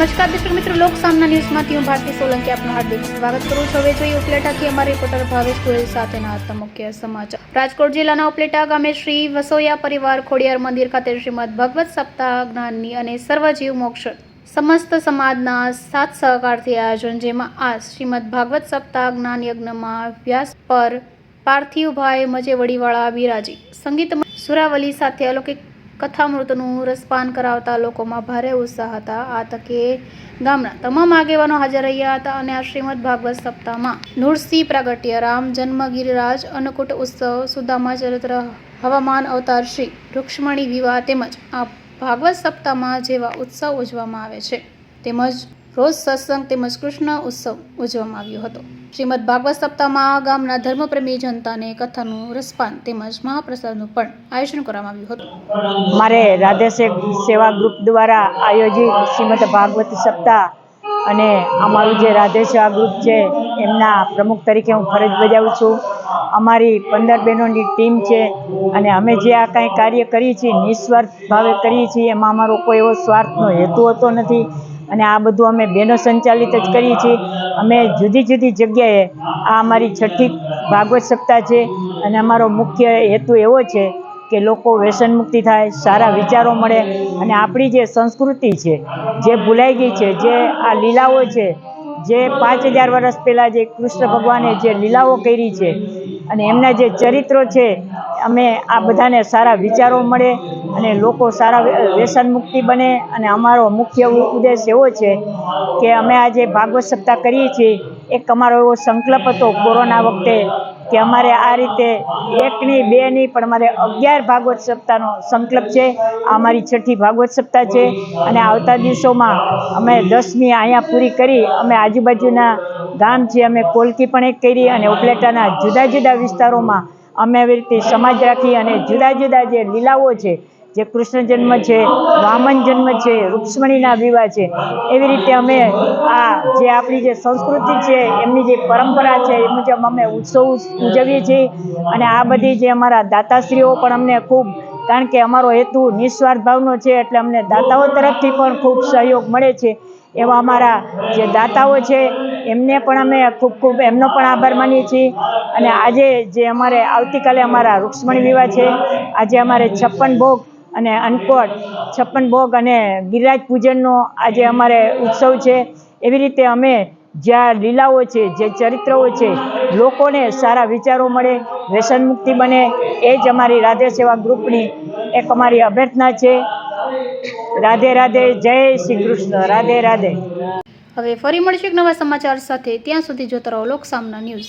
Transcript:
નમસ્કાર દર્શક મિત્રો, લોક સામના ન્યૂઝમાંથી હું ભારતી સોલંકી આપનું હાર્દિક સ્વાગત કરું છું. હવે જોઈએ ઉપલેટાથી અમારા રિપોર્ટર ભાવેશ ગોયલ સાથેના હતા મુખ્ય સમાચાર. રાજકોટ જિલ્લાના ઉપલેટા ગામે શ્રી વસોયા પરિવાર ખોડિયાર મંદિર ખાતે શ્રીમદ ભગવત સપ્તાહ જ્ઞાનની અને સર્વજીવ મોક્ષ સમસ્ત સમાજના સાથ સહકારથી આયોજન, જેમાં આ શ્રીમદ ભાગવત સપ્તાહ જ્ઞાન યજ્ઞમાં વ્યાસ પર પાર્થિવભાઈ મજેવડીવાળા બિરાજી સંગીત સુરાવલી સાથે અલૌકિક કથામૃતનું રસપાન કરાવતા લોકોમાં ભારે ઉત્સાહ હતા. આ તકે ગામના તમામ આગેવાનો હાજર રહ્યા હતા અને આ શ્રીમદ ભાગવત સપ્તાહમાં નૃસિંહ પ્રાગટ્ય, રામ જન્મ ગિરિરાજ અન્નકૂટ ઉત્સવ, સુદામા ચરિત્ર, હવામાન અવતાર શ્રી રૂક્ષ્મણી વિવાહ તેમજ આ ભાગવત સપ્તાહમાં જેવા ઉત્સવ ઉજવવામાં આવે છે. તેમજ રોજ સત્સંગ તેમજ કૃષ્ણ ઉત્સવ ઉજવવામાં આવ્યો હતો. શ્રીમદ ભાગવત સપ્તાહમાં ગામના ધર્મપ્રેમી જનતાને કથાનું રસપાન તેમજ મહાપ્રસાદનું પણ આયોજન કરવામાં આવ્યું હતું. મારે રાધે સેવા ગ્રુપ દ્વારા આયોજિત શ્રીમદ ભાગવત સપ્તાહ અને અમારું જે રાધે સેવા ગ્રુપ છે, એમના પ્રમુખ તરીકે હું ફરજ બજાવું છું. અમારી પંદર બહેનોની ટીમ છે અને અમે જે આ કાંઈ કાર્ય કરીએ છીએ, નિસ્વાર્થ ભાવે કરીએ છીએ, એમાં અમારો કોઈ એવો સ્વાર્થનો હેતુ હોતો નથી. અને આ બધું અમે બહેનો સંચાલિત જ કરીએ છીએ. અમે જુદી જુદી જગ્યાએ આ અમારી છઠ્ઠી ભાગવત સપ્તાહ છે અને અમારો મુખ્ય હેતુ એવો છે કે લોકો વ્યસન મુક્તિ થાય, સારા વિચારો મળે અને આપણી જે સંસ્કૃતિ છે, જે ભૂલાઈ ગઈ છે, જે આ લીલાઓ છે, જે પાંચ હજાર વર્ષ પહેલાં જે કૃષ્ણ ભગવાને જે લીલાઓ કરી છે અને એમના જે ચરિત્રો છે, અમે આ બધાને સારા વિચારો મળે અને લોકો સારા વ્ય- વ્યસન મુક્તિ બને. અને અમારો મુખ્ય ઉદ્દેશ એવો છે કે અમે આજે ભાગવત સપ્તાહ કરીએ છીએ, એક અમારો એવો સંકલ્પ હતો કોરોના વખતે કે અમારે આ રીતે એક નહીં બે નહીં પણ અમારે અગિયાર ભાગવત સપ્તાહનો સંકલ્પ છે. આ અમારી છઠ્ઠી ભાગવત સપ્તાહ છે. અને આવતા દિવસોમાં અમે દસમી અહીંયા પૂરી કરી, અમે આજુબાજુના ગામ છે અમે કોલકી પણ એક કરી અને ઉપલેટાના જુદા જુદા વિસ્તારોમાં અમે આવી રીતે સમાજ રાખી અને જુદા જુદા જે લીલાઓ છે, જે કૃષ્ણ જન્મ છે, વામન જન્મ છે, રૂક્ષ્મણીના વિવાહ છે, એવી રીતે અમે આ જે આપણી જે સંસ્કૃતિ છે, એમની જે પરંપરા છે, એ મુજબ અમે ઉત્સવ ઉજવીએ છીએ. અને આ બધી જે અમારા દાતાશ્રીઓ પણ અમને ખૂબ, કારણ કે અમારો હેતુ નિસ્વાર્થ ભાવનો છે, એટલે અમને દાતાઓ તરફથી પણ ખૂબ સહયોગ મળે છે. એવા અમારા જે દાતાઓ છે, એમને પણ અમે ખૂબ ખૂબ એમનો પણ આભાર માનીએ છીએ. અને આજે જે અમારે આવતીકાલે અમારા રૂક્ષ્મણી વિવાહ છે, આજે અમારે છપ્પન ભોગ અને અનકોટ છપ્પન ભોગ અને ગિરિરાજ પૂજનનો આજે અમારે ઉત્સવ છે. એવી રીતે અમે જ્યાં લીલાઓ છે, જે ચરિત્રો છે, લોકોને સારા વિચારો મળે, વ્યસન મુક્તિ બને, એ જ અમારી રાધે સેવા ગ્રુપની એક અમારી અભ્યર્થના છે. રાધે રાધે, જય શ્રી કૃષ્ણ, રાધે રાધે. હવે ફરી મળશે એક નવા સમાચાર સાથે. ત્યાં સુધી જોતા રહો લોક સામના ન્યૂઝ.